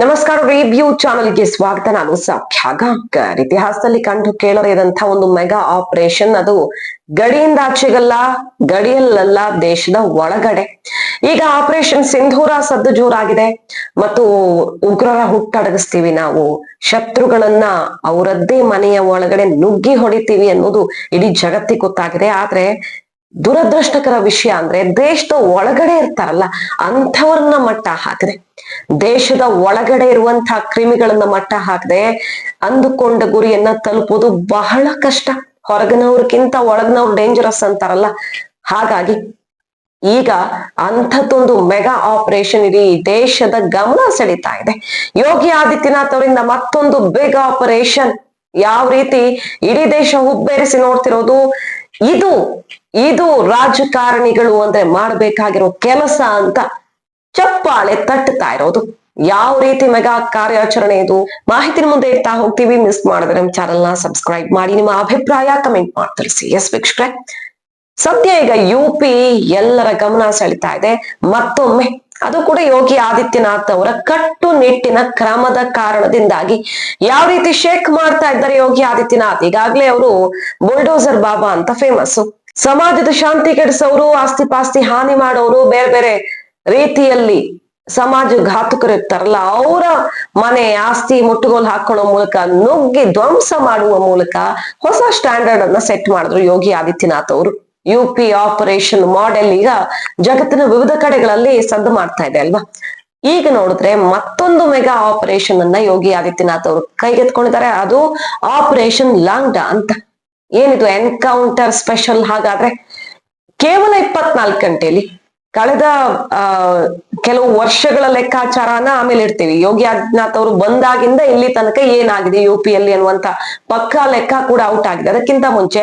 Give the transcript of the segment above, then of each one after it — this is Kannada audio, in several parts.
ನಮಸ್ಕಾರ ರಿವ್ಯೂ ಚಾನೆಲ್ಗೆ ಸ್ವಾಗತ. ನಾನು ಸೌಖ್ಯ ಗಾಂಕರ್ ಇತಿಹಾಸದಲ್ಲಿ ಕಂಡು ಕೇಳರಿದಂತ ಒಂದು ಮೆಗಾ ಆಪರೇಷನ್ ಅದು ಗಡಿಯಿಂದ ಆಚೆಗಲ್ಲ, ಗಡಿಯಲ್ಲಲ್ಲ ದೇಶದ ಒಳಗಡೆ. ಈಗ ಆಪರೇಷನ್ ಸಿಂಧೂರ ಸದ್ದು ಜೋರಾಗಿದೆ. ಮತ್ತು ಉಗ್ರರ ಹುಟ್ಟಡಗಿಸ್ತೀವಿ ನಾವು. ಶತ್ರುಗಳನ್ನ ಅವರದ್ದೇ ಮನೆಯ ಒಳಗಡೆ ನುಗ್ಗಿ ಹೊಡಿತೀವಿ ಅನ್ನೋದು ಇಡೀ ಜಗತ್ತಿಗೆ ಗೊತ್ತಾಗಿದೆ. ಆದ್ರೆ ದುರದೃಷ್ಟಕರ ವಿಷಯ ಅಂದ್ರೆ ದೇಶದ ಒಳಗಡೆ ಇರ್ತಾರಲ್ಲ, ಅಂಥವ್ರನ್ನ ಮಟ್ಟ ಹಾಕದೆ. ದೇಶದ ಒಳಗಡೆ ಇರುವಂತಹ ಕ್ರಿಮಿಗಳನ್ನ ಮಟ್ಟ ಹಾಕದೆ. ಅಂದುಕೊಂಡ ಗುರಿಯನ್ನ ತಲುಪೋದು ಬಹಳ ಕಷ್ಟ. ಹೊರಗಿನವ್ರಕ್ಕಿಂತ ಒಳಗಿನವ್ರು ಡೇಂಜರಸ್ ಅಂತಾರಲ್ಲ. ಹಾಗಾಗಿ ಈಗ ಅಂಥದ್ದೊಂದು ಮೆಗಾ ಆಪರೇಷನ್ ಇಡೀ ದೇಶದ ಗಮನ ಸೆಳೀತಾ ಇದೆ. ಯೋಗಿ ಆದಿತ್ಯನಾಥ್ ಅವರಿಂದ ಮತ್ತೊಂದು ಬಿಗ್ ಆಪರೇಷನ್ ಯಾವ ರೀತಿ ಇಡೀ ದೇಶ ಹುಬ್ಬೇರಿಸಿ ನೋಡ್ತಿರೋದು? ಇದು ಇದು ರಾಜಕಾರಣಿಗಳು ಅಂದ್ರೆ ಮಾಡಬೇಕಾಗಿರೋ ಕೆಲಸ ಅಂತ ಚಪ್ಪಾಳೆ ತಟ್ಟುತ್ತಾ ಇರೋದು. ಯಾವ ರೀತಿ ಮೆಗಾ ಕಾರ್ಯಾಚರಣೆ ಇದು? ಮಾಹಿತಿ ಮುಂದೆ ಇರ್ತಾ ಹೋಗ್ತೀವಿ. ಮಿಸ್ ಮಾಡಿದ್ರೆ ನಮ್ಮ ಚಾನೆಲ್ ಸಬ್ಸ್ಕ್ರೈಬ್ ಮಾಡಿ. ನಿಮ್ಮ ಅಭಿಪ್ರಾಯ ಕಮೆಂಟ್ ಮಾಡಿ ಎಸ್ ವೀಕ್ಷಕರೇ. ಸದ್ಯ ಈಗ ಯು ಪಿ ಎಲ್ಲರ ಗಮನ ಸೆಳಿತಾ ಇದೆ. ಮತ್ತೊಮ್ಮೆ ಅದು ಕೂಡ ಯೋಗಿ ಆದಿತ್ಯನಾಥ್ ಅವರ ಕಟ್ಟುನಿಟ್ಟಿನ ಕ್ರಮದ ಕಾರಣದಿಂದಾಗಿ ಯಾವ ರೀತಿ ಶೇಕ್ ಮಾಡ್ತಾ ಇದ್ದಾರೆ ಯೋಗಿ ಆದಿತ್ಯನಾಥ್? ಈಗಾಗ್ಲೇ ಅವರು ಬುಲ್ಡೋಸರ್ ಬಾಬಾ ಅಂತ ಫೇಮಸ್ ಸಮಾಜದ ಶಾಂತಿ ಕೆಡಿಸೋರು, ಆಸ್ತಿ ಪಾಸ್ತಿ ಹಾನಿ ಮಾಡೋರು, ಬೇರೆ ಬೇರೆ ರೀತಿಯಲ್ಲಿ ಸಮಾಜ ಘಾತಕರು ಇರ್ತಾರಲ್ಲ, ಅವರ ಮನೆ ಆಸ್ತಿ ಮುಟ್ಟುಗೋಲು ಹಾಕೊಳ್ಳೋ ಮೂಲಕ, ನುಗ್ಗಿ ಧ್ವಂಸ ಮಾಡುವ ಮೂಲಕ ಹೊಸ ಸ್ಟ್ಯಾಂಡರ್ಡ್ ಅನ್ನ ಸೆಟ್ ಮಾಡಿದ್ರು ಯೋಗಿ ಆದಿತ್ಯನಾಥ್ ಅವರು. ಯು ಪಿ ಆಪರೇಷನ್ ಮಾಡೆಲ್ ಈಗ ಜಗತ್ತಿನ ವಿವಿಧ ಕಡೆಗಳಲ್ಲಿ ಸದ್ದು ಮಾಡ್ತಾ ಇದೆ ಅಲ್ವಾ? ಈಗ ನೋಡಿದ್ರೆ ಮತ್ತೊಂದು ಮೆಗಾ ಆಪರೇಷನ್ ಅನ್ನ ಯೋಗಿ ಆದಿತ್ಯನಾಥ್ ಅವರು ಕೈಗೆತ್ಕೊಂಡಿದ್ದಾರೆ ಅದು ಆಪರೇಷನ್ ಲಾಂಗ್ಡಾ ಅಂತ. ಏನಿದು ಎನ್ಕೌಂಟರ್ ಸ್ಪೆಷಲ್ ಹಾಗಾದ್ರೆ ಕೇವಲ ಇಪ್ಪತ್ನಾಲ್ಕು ಗಂಟೆಯಲ್ಲಿ ಕಳೆದ ಕೆಲವು ವರ್ಷಗಳ ಲೆಕ್ಕಾಚಾರನ ಆಮೇಲೆ ಇಡ್ತೀವಿ. ಯೋಗಿ ಆದಿತ್ಯನಾಥ್ ಅವರು ಬಂದಾಗಿಂದ ಇಲ್ಲಿ ತನಕ ಏನಾಗಿದೆ, ಯು ಪಿಯಲ್ಲಿ ಅನ್ನುವಂತ ಪಕ್ಕಾ ಲೆಕ್ಕ ಕೂಡ ಔಟ್ ಆಗಿದೆ. ಅದಕ್ಕಿಂತ ಮುಂಚೆ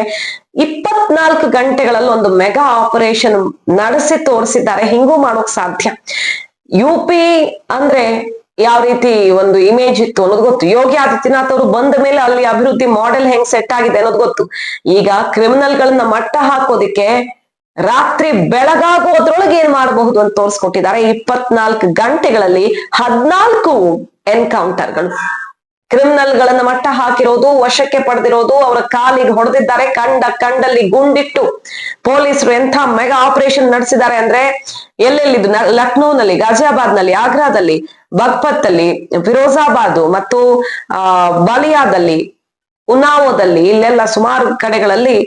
ಇಪ್ಪತ್ನಾಲ್ಕು ಗಂಟೆಗಳಲ್ಲಿ ಒಂದು ಮೆಗಾ ಆಪರೇಷನ್ ನಡೆಸಿ ತೋರಿಸಿದ್ದಾರೆ. ಹಿಂಗೂ ಮಾಡೋಕ್ ಸಾಧ್ಯ. ಯು ಪಿ ಅಂದ್ರೆ ಯಾವ ರೀತಿ ಒಂದು ಇಮೇಜ್ ಇತ್ತು ಅನ್ನೋದು ಗೊತ್ತು. ಯೋಗಿ ಆದಿತ್ಯನಾಥ್ ಅವರು ಬಂದ ಮೇಲೆ ಅಲ್ಲಿ ಅಭಿವೃದ್ಧಿ ಮಾಡೆಲ್ ಹೆಂಗ್ ಸೆಟ್ ಆಗಿದೆ ಅನ್ನೋದು ಗೊತ್ತು. ಈಗ ಕ್ರಿಮಿನಲ್ ಗಳನ್ನ ಮಟ್ಟ ಹಾಕೋದಿಕ್ಕೆ ರಾತ್ರಿ ಬೆಳಗಾಗೋದ್ರೊಳಗೆ ಏನ್ ಮಾಡಬಹುದು ಅಂತ ತೋರಿಸ್ಕೊಟ್ಟಿದ್ದಾರೆ. ಇಪ್ಪತ್ನಾಲ್ಕು ಗಂಟೆಗಳಲ್ಲಿ ಹದ್ನಾಲ್ಕು ಎನ್ಕೌಂಟರ್ಗಳು. ಕ್ರಿಮಿನಲ್ ಗಳನ್ನ ಮಟ್ಟ ಹಾಕಿರೋದು, ವಶಕ್ಕೆ ಪಡೆದಿರೋದು, ಅವರ ಕಾಲಿಗೆ ಹೊಡೆದಿದ್ದಾರೆ. ಕಂಡ ಕಂಡಲ್ಲಿ ಗುಂಡಿಟ್ಟು ಪೊಲೀಸರು ಎಂಥ ಮೆಗಾ ಆಪರೇಷನ್ ನಡೆಸಿದ್ದಾರೆ ಅಂದ್ರೆ ಎಲ್ಲೆಲ್ಲಿದ್ದು ಲಕ್ನೋನಲ್ಲಿ ಗಾಜಿಯಾಬಾದ್ನಲ್ಲಿ ಆಗ್ರಾದಲ್ಲಿ ಬಗ್ಪತ್ ಅಲ್ಲಿ ಫಿರೋಜಾಬಾದ್ ಮತ್ತು ಬಲಿಯಾದಲ್ಲಿ ಉನ್ನಾವೋದಲ್ಲಿ ಇಲ್ಲೆಲ್ಲ ಸುಮಾರು ಕಡೆಗಳಲ್ಲಿ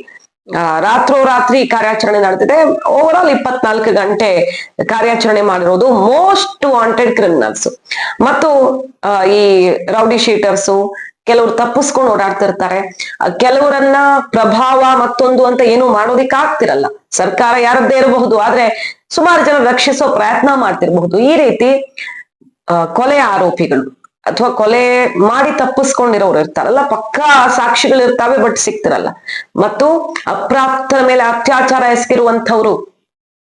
ರಾತ್ರೋರಾತ್ರಿ ಕಾರ್ಯಾಚರಣೆ ನಡೆದಿದೆ ಓವರ್ ಆಲ್ ಇಪ್ಪತ್ನಾಲ್ಕು ಗಂಟೆ ಕಾರ್ಯಾಚರಣೆ ಮಾಡಿರೋದು ಮೋಸ್ಟ್ ವಾಂಟೆಡ್ ಕ್ರಿಮಿನಲ್ಸ್ ಮತ್ತು ಈ ರೌಡಿ ಶೀಟರ್ಸು ಕೆಲವರು ತಪ್ಪಿಸ್ಕೊಂಡು ಓಡಾಡ್ತಿರ್ತಾರೆ ಕೆಲವರನ್ನ ಪ್ರಭಾವ ಮತ್ತೊಂದು ಅಂತ ಏನು ಮಾಡೋದಿಕ್ ಆಗ್ತಿರಲ್ಲ. ಸರ್ಕಾರ ಯಾರದ್ದೇ ಇರಬಹುದು, ಆದ್ರೆ ಸುಮಾರು ಜನ ರಕ್ಷಿಸೋ ಪ್ರಯತ್ನ ಮಾಡ್ತಿರಬಹುದು. ಈ ರೀತಿ ಕೊಲೆ ಆರೋಪಿಗಳು. ಅಥವಾ ಕೊಲೆ ಮಾಡಿ ತಪ್ಪಿಸ್ಕೊಂಡಿರೋರು ಇರ್ತಾರಲ್ಲ, ಪಕ್ಕಾ ಸಾಕ್ಷಿಗಳು ಇರ್ತಾವೆ ಬಟ್ ಸಿಗ್ತಿರಲ್ಲ. ಮತ್ತು ಅಪ್ರಾಪ್ತರ ಮೇಲೆ ಅತ್ಯಾಚಾರ ಎಸಗಿರುವಂಥವ್ರು,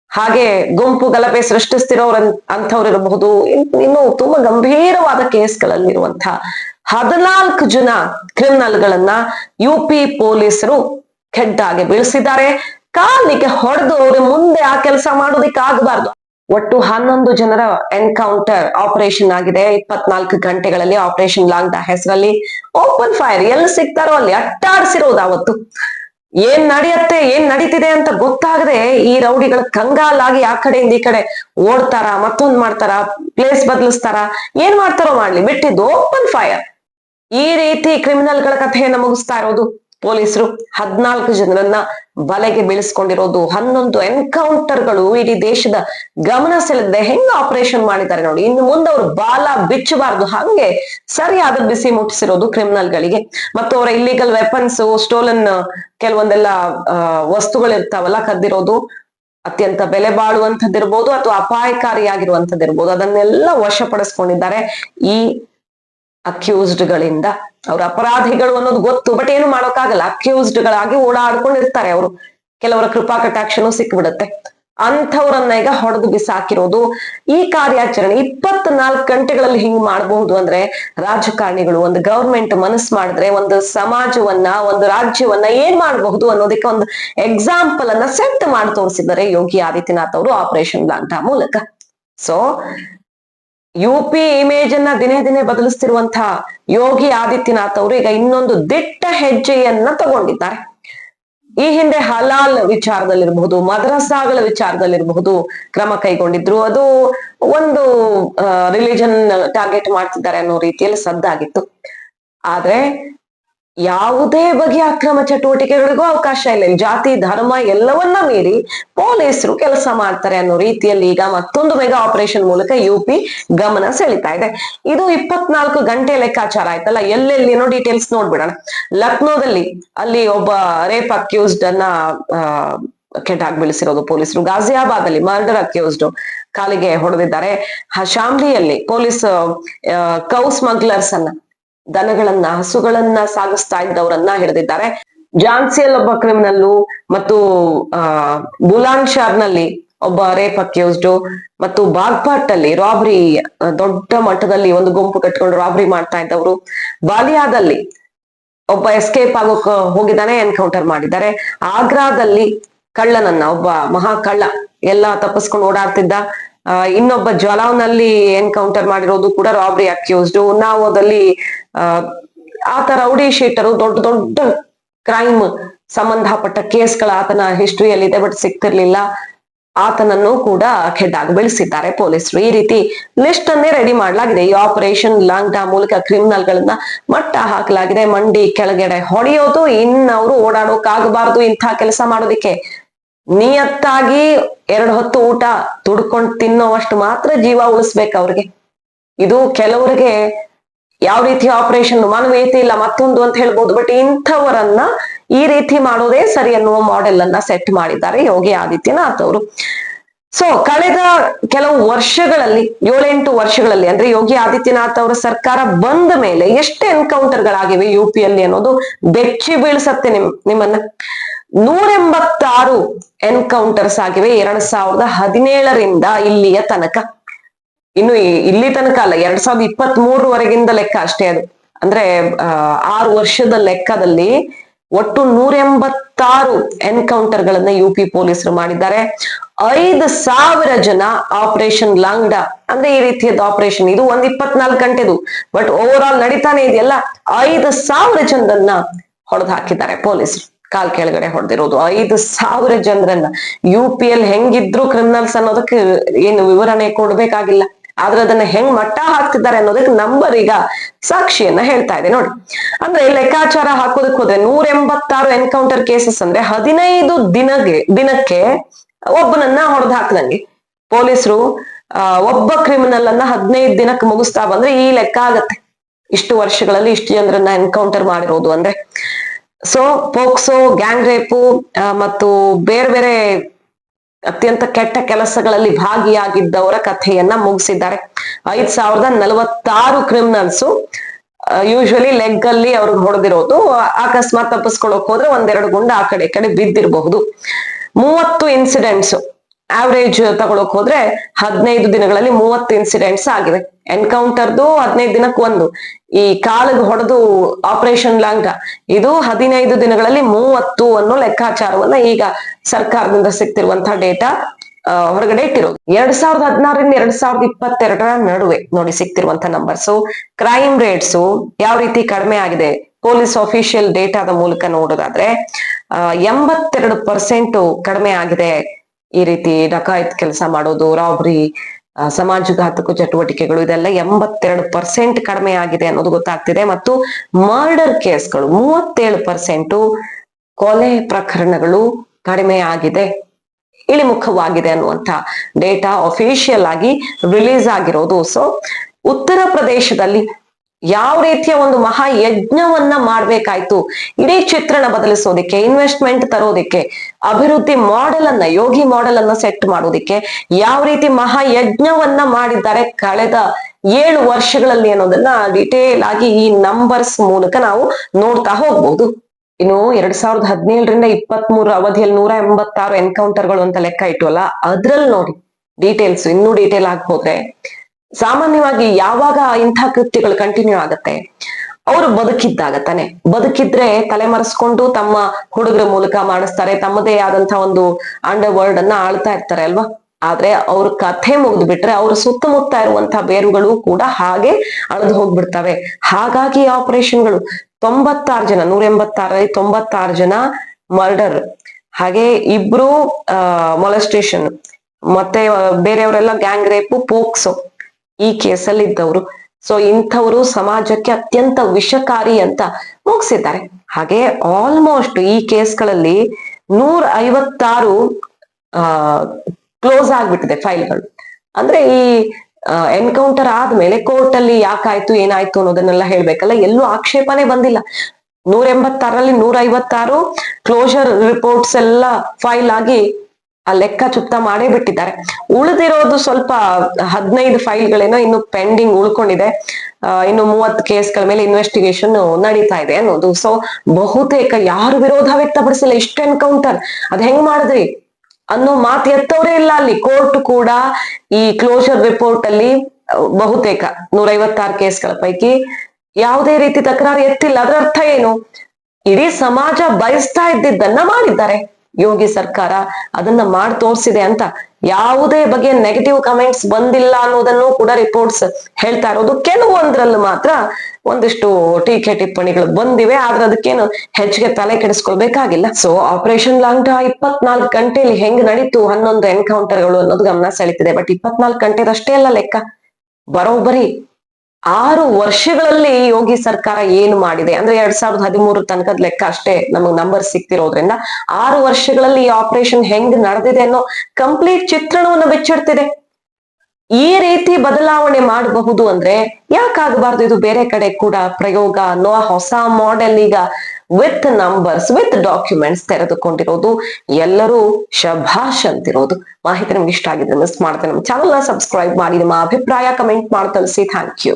ಹಾಗೆ ಗುಂಪು ಗಲಭೆ ಸೃಷ್ಟಿಸ್ತಿರೋರ್ ಅಂಥವ್ರು ಇರಬಹುದು. ಇನ್- ಇನ್ನು ತುಂಬಾ ಗಂಭೀರವಾದ ಕೇಸ್ಗಳಲ್ಲಿರುವಂತಹ ಹದಿನಾಲ್ಕು ಜನ ಕ್ರಿಮಿನಲ್ಗಳನ್ನ ಯು ಪಿ ಪೊಲೀಸರು ಕೆಡ್ಡಾಗೆ ಬೀಳಿಸಿದ್ದಾರೆ. ಕಾಲಿಗೆ ಹೊಡೆದು ಅವ್ರ ಮುಂದೆ ಆ ಕೆಲಸ ಮಾಡೋದಿಕ್ಕೆ ಆಗಬಾರ್ದು ಒಟ್ಟು ಹನ್ನೊಂದು ಜನರ ಎನ್ಕೌಂಟರ್ ಆಪರೇಷನ್ ಆಗಿದೆ. ಇಪ್ಪತ್ನಾಲ್ಕು ಗಂಟೆಗಳಲ್ಲಿ ಆಪರೇಷನ್ ಲಾಂಗ್ಡಾ ಹೆಸರಲ್ಲಿ ಓಪನ್ ಫೈರ್ ಎಲ್ಲಿ ಸಿಗ್ತಾರೋ ಅಲ್ಲಿ ಅಟ್ಟಾಡ್ಸಿರೋದು ಅವತ್ತು. ಏನ್ ನಡೆಯತ್ತೆ, ಏನ್ ನಡೀತಿದೆ ಅಂತ ಗೊತ್ತಾಗದೆ ಈ ರೌಡಿಗಳ ಕಂಗಾಲಾಗಿ ಆ ಕಡೆಯಿಂದ ಈ ಕಡೆ ಓಡ್ತಾರ, ಮತ್ತೊಂದ್ ಮಾಡ್ತಾರ ಪ್ಲೇಸ್ ಬದಲಿಸ್ತಾರ. ಏನ್ ಮಾಡ್ತಾರೋ ಮಾಡ್ಲಿ, ಬಿಟ್ಟಿದ್ದು ಓಪನ್ ಫೈರ್ ಈ ರೀತಿ ಕ್ರಿಮಿನಲ್ಗಳ ಕಥೆಯನ್ನ ಮುಗಿಸ್ತಾ ಇರೋದು. ಪೊಲೀಸರು ಹದ್ನಾಲ್ಕು ಜನರನ್ನ ಬಲೆಗೆ ಬೀಳಿಸ್ಕೊಂಡಿರೋದು, ಹನ್ನೊಂದು ಎನ್ಕೌಂಟರ್ಗಳು ಇಡೀ ದೇಶದ ಗಮನ ಸೆಳೆದಿದೆ. ಹೆಂಗ ಆಪರೇಷನ್ ಮಾಡಿದ್ದಾರೆ ನೋಡಿ. ಇನ್ನು ಮುಂದೆ ಅವರು ಬಾಲ ಬಿಚ್ಚಬಾರ್ದು. ಹಂಗೆ ಸರಿಯಾದ ಬಿಸಿ ಮುಟ್ಟಿಸಿರೋದು ಕ್ರಿಮಿನಲ್ಗಳಿಗೆ. ಮತ್ತು ಅವರ ಇಲ್ಲಿಗಲ್ ವೆಪನ್ಸ್ ಸ್ಟೋಲನ್ ಕೆಲವೊಂದೆಲ್ಲ ವಸ್ತುಗಳು ವಸ್ತುಗಳಿರ್ತಾವಲ್ಲ, ಕದ್ದಿರೋದು, ಅತ್ಯಂತ ಬೆಲೆ ಬಾಳುವಂಥದ್ದಿರ್ಬೋದು ಅಥವಾ ಅಪಾಯಕಾರಿಯಾಗಿರುವಂಥದ್ದಿರ್ಬೋದು. ಅದನ್ನೆಲ್ಲ ವಶಪಡಿಸ್ಕೊಂಡಿದ್ದಾರೆ. ಈ ಅಕ್ಯೂಸ್ಡ್ ಗಳಿಂದ ಅವ್ರ ಅಪರಾಧಿಗಳು ಅನ್ನೋದು ಗೊತ್ತು ಬಟ್ ಏನು ಮಾಡೋಕ್ಕಾಗಲ್ಲ. ಅಕ್ಯೂಸ್ಡ್ಗಳಾಗಿ ಓಡಾಡ್ಕೊಂಡಿರ್ತಾರೆ ಅವರು. ಕೆಲವರ ಕೃಪಾ ಕಟಾಕ್ಷನೂ ಸಿಕ್ಬಿಡುತ್ತೆ. ಅಂಥವ್ರನ್ನ ಈಗ ಹೊಡೆದು ಬಿಸಾಕಿರೋದು ಈ ಕಾರ್ಯಾಚರಣೆ ಇಪ್ಪತ್ನಾಲ್ಕು ಗಂಟೆಗಳಲ್ಲಿ ಹಿಂಗ್ ಮಾಡಬಹುದು ಅಂದ್ರೆ ರಾಜಕಾರಣಿಗಳು ಒಂದು ಗವರ್ಮೆಂಟ್ ಮನಸ್ ಮಾಡಿದ್ರೆ ಒಂದು ಸಮಾಜವನ್ನ, ಒಂದು ರಾಜ್ಯವನ್ನ ಏನ್ ಮಾಡಬಹುದು ಅನ್ನೋದಕ್ಕೆ ಒಂದು ಎಕ್ಸಾಂಪಲ್ ಅನ್ನ ಸೆಟ್ ಮಾಡಿ ತೋರಿಸಿದ್ದಾರೆ ಯೋಗಿ ಆದಿತ್ಯನಾಥ್ ಅವರು ಆಪರೇಷನ್ ಲಾಂಟಾ ಮೂಲಕ. ಸೊ ಯು ಪಿ ಇಮೇಜ್ ಅನ್ನ ದಿನೇ ದಿನೇ ಬದಲಿಸ್ತಿರುವಂತಹ ಯೋಗಿ ಆದಿತ್ಯನಾಥ್ ಅವರು ಈಗ ಇನ್ನೊಂದು ದಿಟ್ಟ ಹೆಜ್ಜೆಯನ್ನ ತಗೊಂಡಿದ್ದಾರೆ. ಈ ಹಿಂದೆ ಹಲಾಲ್ ವಿಚಾರದಲ್ಲಿರಬಹುದು, ಮದ್ರಸಾಗಳ ವಿಚಾರದಲ್ಲಿರಬಹುದು ಕ್ರಮ ಕೈಗೊಂಡಿದ್ರು. ಅದು ಒಂದು ರಿಲಿಜನ್ ಟಾರ್ಗೆಟ್ ಮಾಡ್ತಿದ್ದಾರೆ ಅನ್ನೋ ರೀತಿಯಲ್ಲಿ ಸದ್ದಾಗಿತ್ತು. ಆದ್ರೆ ಯಾವುದೇ ಬಗೆಯ ಅಕ್ರಮ ಚಟುವಟಿಕೆಗಳಿಗೂ ಅವಕಾಶ ಇಲ್ಲ. ಜಾತಿ, ಧರ್ಮ ಎಲ್ಲವನ್ನ ಮೀರಿ ಪೊಲೀಸರು ಕೆಲಸ ಮಾಡ್ತಾರೆ ಅನ್ನೋ ರೀತಿಯಲ್ಲಿ ಈಗ ಮತ್ತೊಂದು ಮೆಗಾ ಆಪರೇಷನ್ ಮೂಲಕ ಯು ಪಿ ಗಮನ ಸೆಳಿತಾ ಇದೆ. ಇದು ಇಪ್ಪತ್ನಾಲ್ಕು ಗಂಟೆ ಲೆಕ್ಕಾಚಾರ ಆಯ್ತಲ್ಲ? ಎಲ್ಲೆಲ್ಲಿನೋ ಡೀಟೇಲ್ಸ್ ನೋಡ್ಬಿಡೋಣ. ಲಕ್ನೋದಲ್ಲಿ ಅಲ್ಲಿ ಒಬ್ಬ ರೇಪ್ ಅಕ್ಯೂಸ್ಡ್ ಅನ್ನ ಕೆಟ್ಟಾಗಿ ಬೀಳಿಸಿರೋದು ಪೊಲೀಸರು. ಗಾಜಿಯಾಬಾದ್ ಅಲ್ಲಿ ಮರ್ಡರ್ ಅಕ್ಯೂಸ್ಡ್ ಕಾಲಿಗೆ ಹೊಡೆದಿದ್ದಾರೆ. ಹ- ಶಾಮ್ಲಿಯಲ್ಲಿ ಪೊಲೀಸ್ ಕೌ ಸ್ಮಗ್ಲರ್ಸ್ ಅನ್ನ ದನಗಳನ್ನ, ಹಸುಗಳನ್ನ ಸಾಗಿಸ್ತಾ ಇದ್ದವರನ್ನ ಹಿಡಿದಿದ್ದಾರೆ. ಜಾನ್ಸಿಯಲ್ ಒಬ್ಬ ಕ್ರಿಮಿನಲ್ಲು ಮತ್ತು, ಆ ಬುಲಾನ್ನಲ್ಲಿ ಒಬ್ಬ ರೇಪ್ ಅಕ್ಯೂಸ್ಡ್ ಮತ್ತು ಬಾಗ್ಪಾಟ್ ಅಲ್ಲಿ ರಾಬ್ರಿ ದೊಡ್ಡ ಮಟ್ಟದಲ್ಲಿ ಒಂದು ಗುಂಪು ಕಟ್ಕೊಂಡು ರಾಬ್ರಿ ಮಾಡ್ತಾ ಇದ್ದವರು. ಬಾಲಿಯಾದಲ್ಲಿ ಒಬ್ಬ ಎಸ್ಕೇಪ್ ಆಗೋಕ್ ಹೋಗಿದ್ದಾನೆ ಎನ್ಕೌಂಟರ್ ಮಾಡಿದ್ದಾರೆ. ಆಗ್ರಾದಲ್ಲಿ ಕಳ್ಳನನ್ನ, ಒಬ್ಬ ಮಹಾ ಕಳ್ಳ ಎಲ್ಲ ತಪ್ಪಿಸ್ಕೊಂಡು ಓಡಾಡ್ತಿದ್ದ. ಇನ್ನೊಬ್ಬ ಜ್ವಲಾವ್ನಲ್ಲಿ ಎನ್ಕೌಂಟರ್ ಮಾಡಿರೋದು ಕೂಡ ರಾಬ್ರಿ ಅಕ್ಯೂಸ್ಡ್ ಉನ್ನಾವೋದಲ್ಲಿ ಆತ ರೌಡಿ ಶೀಟರು ದೊಡ್ಡ ದೊಡ್ಡ ಕ್ರೈಮ್ ಸಂಬಂಧಪಟ್ಟ ಕೇಸ್ಗಳ ಆತನ ಹಿಸ್ಟ್ರಿಯಲ್ಲಿ ಇದೆ ಬಟ್ ಸಿಗ್ತಿರ್ಲಿಲ್ಲ. ಆತನನ್ನು ಕೂಡ ಖೆಡ್ಡಾಗಿ ಬೆಳೆಸಿದ್ದಾರೆ ಪೊಲೀಸರು. ಈ ರೀತಿ ಲಿಸ್ಟ್ ಅನ್ನೇ ರೆಡಿ ಮಾಡಲಾಗಿದೆ. ಈ ಆಪರೇಷನ್ ಲಾಂಗ್ ಲಾಂಗ್ಡಾ ಮೂಲಕ ಕ್ರಿಮಿನಲ್ ಗಳನ್ನ ಮಟ್ಟ ಹಾಕಲಾಗಿದೆ. ಮಂಡಿ ಕೆಳಗಡೆ ಹೊಡೆಯೋದು, ಇನ್ನವರು ಓಡಾಡೋಕಾಗಬಾರ್ದು ಇಂಥ ಕೆಲಸ ಮಾಡೋದಿಕ್ಕೆ. ನಿಯತ್ತಾಗಿ ಎರಡು ಹೊತ್ತು ಊಟ ದುಡ್ಕೊಂಡು ತಿನ್ನೋವಷ್ಟು ಮಾತ್ರ ಜೀವ ಉಳಿಸ್ಬೇಕು ಅವ್ರಿಗೆ. ಇದು ಕೆಲವರಿಗೆ ಯಾವ ರೀತಿ ಆಪರೇಷನ್ ಮಾನವೀಯತೆ ಇಲ್ಲ, ಮತ್ತೊಂದು ಅಂತ ಹೇಳ್ಬೋದು ಬಟ್ ಇಂಥವರನ್ನ ಈ ರೀತಿ ಮಾಡೋದೇ ಸರಿ ಅನ್ನುವ ಮಾಡೆಲ್ ಅನ್ನ ಸೆಟ್ ಮಾಡಿದ್ದಾರೆ ಯೋಗಿ ಆದಿತ್ಯನಾಥ್ ಅವರು. ಸೊ ಕಳೆದ ಕೆಲವು ವರ್ಷಗಳಲ್ಲಿ, ಏಳೆಂಟು ವರ್ಷಗಳಲ್ಲಿ, ಅಂದ್ರೆ ಯೋಗಿ ಆದಿತ್ಯನಾಥ್ ಅವರ ಸರ್ಕಾರ ಬಂದ ಮೇಲೆ ಎಷ್ಟು ಎನ್ಕೌಂಟರ್ ಗಳಾಗಿವೆ ಯು ಪಿಯಲ್ಲಿ ಅನ್ನೋದು ಬೆಚ್ಚಿ ಬೀಳ್ಸತ್ತೆ ನಿಮ್, ನಿಮ್ಮನ್ನ. ನೂರ ಎಂಬತ್ತಾರು ಎನ್ಕೌಂಟರ್ಸ್ ಆಗಿವೆ. ಎರಡ್ ಸಾವಿರದ ಹದಿನೇಳರಿಂದ ಇಲ್ಲಿಯ ತನಕ. ಇನ್ನು ಇಲ್ಲಿ ತನಕ ಅಲ್ಲ, ಎರಡ್ ಸಾವಿರದ ಇಪ್ಪತ್ತ್ ಮೂರವರೆಗಿಂದ ಲೆಕ್ಕ ಅಷ್ಟೇ ಅದು. ಅಂದ್ರೆ ಆರು ವರ್ಷದ ಲೆಕ್ಕದಲ್ಲಿ ಒಟ್ಟು ನೂರ ಎಂಬತ್ತಾರು ಎನ್ಕೌಂಟರ್ ಗಳನ್ನ ಯು ಪಿ ಪೊಲೀಸರು ಮಾಡಿದ್ದಾರೆ. ಐದು ಸಾವಿರ ಜನ ಆಪರೇಷನ್ ಲಾಂಗ್ಡಾ. ಅಂದ್ರೆ ಈ ರೀತಿಯದ್ದು ಆಪರೇಷನ್. ಇದು ಒಂದ್ ಇಪ್ಪತ್ನಾಲ್ಕು ಗಂಟೆದು. ಬಟ್ ಓವರ್ ಆಲ್ ನಡೀತಾನೆ ಇದೆಯಲ್ಲ. ಐದು ಸಾವಿರ ಜನರನ್ನ ಹೊಡೆದು ಹಾಕಿದ್ದಾರೆ ಪೊಲೀಸರು. ಕಾಲ್ ಕೆಳಗಡೆ ಹೊಡೆದಿರೋದು. ಐದು ಸಾವಿರ ಜನರನ್ನ ಯು ಪಿ ಎಲ್ ಹೆಂಗಿದ್ರು ಕ್ರಿಮಿನಲ್ಸ್ ಅನ್ನೋದಕ್ಕೆ ಏನು ವಿವರಣೆ ಕೊಡ್ಬೇಕಾಗಿಲ್ಲ. ಆದ್ರೆ ಅದನ್ನ ಹೆಂಗ್ ಮಟ್ಟ ಹಾಕ್ತಿದ್ದಾರೆ ಅನ್ನೋದಕ್ಕೆ ನಂಬರ್ ಈಗ ಸಾಕ್ಷಿಯನ್ನ ಹೇಳ್ತಾ ಇದೆ ನೋಡಿ. ಅಂದ್ರೆ ಲೆಕ್ಕಾಚಾರ ಹಾಕೋದಕ್ಕೆ ಹೋದ್ರೆ ನೂರ ಎಂಬತ್ತಾರು ಎನ್ಕೌಂಟರ್ ಕೇಸಸ್ ಅಂದ್ರೆ ಹದಿನೈದು ದಿನಗೆ, ದಿನಕ್ಕೆ ಒಬ್ಬನನ್ನ ಹೊಡೆದು ಹಾಕ್ದಂಗೆ. ಪೊಲೀಸರು ಒಬ್ಬ ಕ್ರಿಮಿನಲ್ ಅನ್ನ ಹದಿನೈದು ದಿನಕ್ಕೆ ಮುಗಿಸ್ತಾ ಬಂದ್ರೆ ಈ ಲೆಕ್ಕ ಆಗತ್ತೆ. ಇಷ್ಟು ವರ್ಷಗಳಲ್ಲಿ ಇಷ್ಟು ಜನರನ್ನ ಎನ್ಕೌಂಟರ್ ಮಾಡಿರೋದು ಅಂದ್ರೆ. ಸೊ ಪೋಕ್ಸೋ, ಗ್ಯಾಂಗ್ ರೇಪು ಮತ್ತು ಬೇರೆ ಬೇರೆ ಅತ್ಯಂತ ಕೆಟ್ಟ ಕೆಲಸಗಳಲ್ಲಿ ಭಾಗಿಯಾಗಿದ್ದವರ ಕಥೆಯನ್ನ ಮುಗಿಸಿದ್ದಾರೆ. ಐದ್ ಸಾವಿರದ ನಲವತ್ತಾರು ಕ್ರಿಮಿನಲ್ಸು ಯೂಶಲಿ ಲೆಗ್ ಅಲ್ಲಿ ಅವ್ರಿಗೆ ಹೊಡೆದಿರೋದು. ಅಕಸ್ಮಾತ್ ತಪ್ಪಿಸ್ಕೊಳಕ್ ಹೋದ್ರೆ ಒಂದೆರಡು ಗುಂಡ ಆ ಕಡೆ ಈ ಕಡೆ ಬಿದ್ದಿರಬಹುದು. ಮೂವತ್ತು ಇನ್ಸಿಡೆಂಟ್ಸ್ ಆವರೇಜ್ ತಗೊಳಕ್ ಹೋದ್ರೆ ಹದಿನೈದು ದಿನಗಳಲ್ಲಿ ಮೂವತ್ತು ಇನ್ಸಿಡೆಂಟ್ಸ್ ಆಗಿದೆ ಎನ್ಕೌಂಟರ್ದು ಹದಿನೈದು ದಿನಕ್ಕೆ ಒಂದು. ಈ ಕಾಲಿಗೆ ಹೊಡೆದು ಆಪರೇಷನ್ ಲಾಂಗ ಇದು ಹದಿನೈದು ದಿನಗಳಲ್ಲಿ ಮೂವತ್ತು ಅನ್ನೋ ಲೆಕ್ಕಾಚಾರವನ್ನ ಈಗ ಸರ್ಕಾರದಿಂದ ಸಿಗ್ತಿರುವಂತಹ ಡೇಟಾ ಹೊರಗಡೆ ಇಟ್ಟಿರೋದು. ಎರಡ್ ಸಾವಿರದ ಹದಿನಾರರಿಂದ ಎರಡ್ ಸಾವಿರದ ಇಪ್ಪತ್ತೆರಡರ ನಡುವೆ ನೋಡಿ ಸಿಕ್ತಿರುವಂತ ನಂಬರ್ಸ್ ಕ್ರೈಮ್ ರೇಟ್ಸ್ ಯಾವ ರೀತಿ ಕಡಿಮೆ ಆಗಿದೆ? ಪೊಲೀಸ್ ಅಫಿಷಿಯಲ್ ಡೇಟಾದ ಮೂಲಕ ನೋಡೋದಾದ್ರೆ ಎಂಬತ್ತೆರಡು ಪರ್ಸೆಂಟ್ ಕಡಿಮೆ ಆಗಿದೆ. ಈ ರೀತಿ ಡಕಾಯತ್ ಕೆಲಸ ಮಾಡೋದು, ರಾಬ್ರಿ ಸಮಾಜಘಾತಕ ಚಟುವಟಿಕೆಗಳು, ಇದೆಲ್ಲ ಎಂಬತ್ತೆರಡು ಪರ್ಸೆಂಟ್ ಕಡಿಮೆ ಆಗಿದೆ ಅನ್ನೋದು ಗೊತ್ತಾಗ್ತಿದೆ. ಮತ್ತು ಮರ್ಡರ್ ಕೇಸ್ಗಳು ಮೂವತ್ತೇಳು ಪರ್ಸೆಂಟ್ ಕೊಲೆ ಪ್ರಕರಣಗಳು ಕಡಿಮೆ ಆಗಿದೆ, ಇಳಿಮುಖವಾಗಿದೆ ಅನ್ನುವಂತ ಡೇಟಾ ಅಫಿಷಿಯಲ್ ಆಗಿ ರಿಲೀಸ್ ಆಗಿರೋದು. ಸೊ ಉತ್ತರ ಪ್ರದೇಶದಲ್ಲಿ ಯಾವ ರೀತಿಯ ಒಂದು ಮಹಾ ಯಜ್ಞವನ್ನ ಮಾಡ್ಬೇಕಾಯ್ತು? ಇಡೀ ಚಿತ್ರಣ ಬದಲಿಸೋದಿಕ್ಕೆ ಇನ್ವೆಸ್ಟ್ಮೆಂಟ್ ತರೋದಿಕ್ಕೆ, ಅಭಿವೃದ್ಧಿ ಮಾಡೆಲ್ ಅನ್ನ, ಯೋಗಿ ಮಾಡೆಲ್ ಅನ್ನ ಸೆಟ್ ಮಾಡೋದಿಕ್ಕೆ ಯಾವ ರೀತಿ ಮಹಾ ಯಜ್ಞವನ್ನ ಮಾಡಿದ್ದಾರೆ ಕಳೆದ ಏಳು ವರ್ಷಗಳಲ್ಲಿ ಅನ್ನೋದನ್ನ ಡಿಟೇಲ್ ಆಗಿ ಈ ನಂಬರ್ಸ್ ಮೂಲಕ ನಾವು ನೋಡ್ತಾ ಹೋಗ್ಬೋದು. ಇನ್ನು ಎರಡ್ ಸಾವಿರದ ಹದಿನೇಳರಿಂದ ಇಪ್ಪತ್ತ್ ಮೂರು ಅವಧಿಯಲ್ಲಿ ನೂರ ಎಂಬತ್ತಾರು ಎನ್ಕೌಂಟರ್ಗಳು ಅಂತ ಲೆಕ್ಕ ಇಟ್ಟುವಲ್ಲ ಅದ್ರಲ್ಲಿ ನೋಡಿ ಡೀಟೇಲ್ಸ್ ಇನ್ನೂ ಡೀಟೇಲ್ ಆಗಿ ಹೋದ್ರೆ ಸಾಮಾನ್ಯವಾಗಿ ಯಾವಾಗ ಇಂಥ ಕೃತ್ಯಗಳು ಕಂಟಿನ್ಯೂ ಆಗತ್ತೆ? ಅವರು ಬದುಕಿದ್ದಾಗ ತಾನೆ ಬದುಕಿದ್ರೆ ತಲೆಮರೆಸ್ಕೊಂಡು ತಮ್ಮ ಹುಡುಗರ ಮೂಲಕ ಮಾಡಿಸ್ತಾರೆ. ತಮ್ಮದೇ ಆದಂತಹ ಒಂದು ಅಂಡರ್ ವರ್ಲ್ಡ್ ಅನ್ನ ಆಳ್ತಾ ಇರ್ತಾರೆ ಅಲ್ವಾ? ಆದ್ರೆ ಅವ್ರ ಕಥೆ ಮುಗಿದು ಬಿಟ್ರೆ ಅವ್ರ ಸುತ್ತಮುತ್ತ ಇರುವಂತಹ ಬೇರುಗಳು ಕೂಡ ಹಾಗೆ ಅಳದು ಹೋಗ್ಬಿಡ್ತವೆ. ಹಾಗಾಗಿ ಆಪರೇಷನ್ಗಳು ತೊಂಬತ್ತಾರು ಜನ ನೂರ ಎಂಬತ್ತಾರಲ್ಲಿ ತೊಂಬತ್ತಾರು ಜನ ಮರ್ಡರ್ ಹಾಗೆ ಇಬ್ರು ಮೊಲೆಸ್ಟೇಷನ್ ಮತ್ತೆ ಬೇರೆಯವರೆಲ್ಲ ಗ್ಯಾಂಗ್ ರೇಪು ಪೋಕ್ಸೋ. ಈ ಕೇಸಲ್ಲಿ ಇದ್ದವರು ಸೊ ಇಂಥವರು ಸಮಾಜಕ್ಕೆ ಅತ್ಯಂತ ವಿಷಕಾರಿ ಅಂತ ಮುಗಿಸಿದ್ದಾರೆ. ಹಾಗೆ ಆಲ್ಮೋಸ್ಟ್ ಈ ಕೇಸ್ಗಳಲ್ಲಿ ನೂರ ಐವತ್ತಾರು ಆ ಕ್ಲೋಸ್ ಆಗ್ಬಿಟ್ಟಿದೆ ಫೈಲ್ಗಳು. ಅಂದ್ರೆ ಈ ಎನ್ಕೌಂಟರ್ ಆದ್ಮೇಲೆ ಕೋರ್ಟ್ ಅಲ್ಲಿ ಯಾಕಾಯ್ತು, ಏನಾಯ್ತು ಅನ್ನೋದನ್ನೆಲ್ಲ ಹೇಳ್ಬೇಕಲ್ಲ, ಎಲ್ಲೂ ಆಕ್ಷೇಪನೆ ಬಂದಿಲ್ಲ. ನೂರ ಎಂಬತ್ತಾರಲ್ಲಿ ನೂರ ಐವತ್ತಾರು ರಿಪೋರ್ಟ್ಸ್ ಎಲ್ಲ ಫೈಲ್ ಆಗಿ ಆ ಲೆಕ್ಕ ಚುತ್ತ ಮಾಡೇ ಬಿಟ್ಟಿದ್ದಾರೆ. ಉಳಿದಿರೋದು ಸ್ವಲ್ಪ ಹದಿನೈದು ಫೈಲ್ಗಳೇನೋ ಇನ್ನು ಪೆಂಡಿಂಗ್ ಉಳ್ಕೊಂಡಿದೆ. ಇನ್ನು ಮೂವತ್ತು ಕೇಸ್ಗಳ ಮೇಲೆ ಇನ್ವೆಸ್ಟಿಗೇಷನ್ ನಡೀತಾ ಇದೆ ಅನ್ನೋದು. ಸೊ ಬಹುತೇಕ ಯಾರು ವಿರೋಧ ವ್ಯಕ್ತಪಡಿಸಿಲ್ಲ? ಇಷ್ಟು ಎನ್ಕೌಂಟರ್ ಅದ್ ಹೆಂಗ್ ಮಾಡಿದ್ರಿ? ಅನ್ನೋ ಮಾತು ಎತ್ತವರೇ ಇಲ್ಲ ಅಲ್ಲಿ. ಕೋರ್ಟ್ ಕೂಡ ಈ ಕ್ಲೋಸರ್ ರಿಪೋರ್ಟ್ ಅಲ್ಲಿ ಬಹುತೇಕ ನೂರೈವತ್ತಾರು ಕೇಸ್ಗಳ ಪೈಕಿ ಯಾವುದೇ ರೀತಿ ತಕರಾರು ಎತ್ತಿಲ್ಲ. ಅದರ ಅರ್ಥ ಏನು? ಇಡೀ ಸಮಾಜ ಬಯಸ್ತಾ ಇದ್ದಿದ್ದನ್ನ ಮಾಡಿದ್ದಾರೆ. ಯೋಗಿ ಸರ್ಕಾರ ಅದನ್ನ ಮಾಡಿ ತೋರಿಸಿದೆ ಅಂತ ಯಾವುದೇ ಬಗ್ಗೆ ನೆಗೆಟಿವ್ ಕಮೆಂಟ್ಸ್ ಬಂದಿಲ್ಲ ಅನ್ನೋದನ್ನು ಕೂಡ ರಿಪೋರ್ಟ್ಸ್ ಹೇಳ್ತಾ ಇರೋದು. ಕೆಲವೊಂದ್ರಲ್ಲಿ ಮಾತ್ರ ಒಂದಿಷ್ಟು ಟೀಕೆ ಟಿಪ್ಪಣಿಗಳು ಬಂದಿವೆ, ಆದ್ರೆ ಅದಕ್ಕೇನು ಹೆಚ್ಚಿಗೆ ತಲೆ ಕೆಡಿಸ್ಕೊಳ್ಬೇಕಾಗಿಲ್ಲ. ಸೊ ಆಪರೇಷನ್ ಲಾಂಗ್ಟಾ ಇಪ್ಪತ್ನಾಲ್ಕು ಗಂಟೆಯಲ್ಲಿ ಹೆಂಗ್ ನಡೀತು ಹನ್ನೊಂದು ಎನ್ಕೌಂಟರ್ಗಳು ಅನ್ನೋದು ಗಮನ ಸೆಳಿತಿದೆ. ಬಟ್ ಇಪ್ಪತ್ನಾಲ್ಕು ಗಂಟೆದಷ್ಟೇ ಅಲ್ಲ ಲೆಕ್ಕ. ಬರೋಬ್ಬರಿ ಆರು ವರ್ಷಗಳಲ್ಲಿ ಯೋಗಿ ಸರ್ಕಾರ ಏನು ಮಾಡಿದೆ? ಅಂದ್ರೆ ಎರಡ್ ಸಾವಿರದ ಹದಿಮೂರು ತನಕದ ಲೆಕ್ಕ ಅಷ್ಟೇ ನಮಗ್ ನಂಬರ್ ಸಿಕ್ತಿರೋದ್ರಿಂದ ಆರು ವರ್ಷಗಳಲ್ಲಿ ಈ ಆಪರೇಷನ್ ಹೆಂಗ್ ನಡೆದಿದೆ ಅನ್ನೋ ಕಂಪ್ಲೀಟ್ ಚಿತ್ರಣವನ್ನು ಬಿಚ್ಚಿಡ್ತಿದೆ. ಈ ರೀತಿ ಬದಲಾವಣೆ ಮಾಡಬಹುದು ಅಂದ್ರೆ ಯಾಕಾಗಬಾರ್ದು? ಇದು ಬೇರೆ ಕಡೆ ಕೂಡ ಪ್ರಯೋಗ ಅನ್ನೋ ಹೊಸ ಮಾಡೆಲ್ ಈಗ ವಿತ್ ನಂಬರ್ಸ್ ವಿತ್ ಡಾಕ್ಯುಮೆಂಟ್ಸ್ ತೆರೆದುಕೊಂಡಿರೋದು. ಎಲ್ಲರೂ ಶಭಾಷ್ ಅಂತಿರೋದು. ಮಾಹಿತಿ ನಿಮ್ಗೆ ಇಷ್ಟ ಆಗಿದೆ ಮಿಸ್ ಮಾಡ್ತೇನೆ. ನಮ್ಮ ಚಾನಲ್ನ ಸಬ್ಸ್ಕ್ರೈಬ್ ಮಾಡಿ, ನಿಮ್ಮ ಅಭಿಪ್ರಾಯ ಕಮೆಂಟ್ ಮಾಡಿ ತಿಳಿಸಿ ಥ್ಯಾಂಕ್ ಯು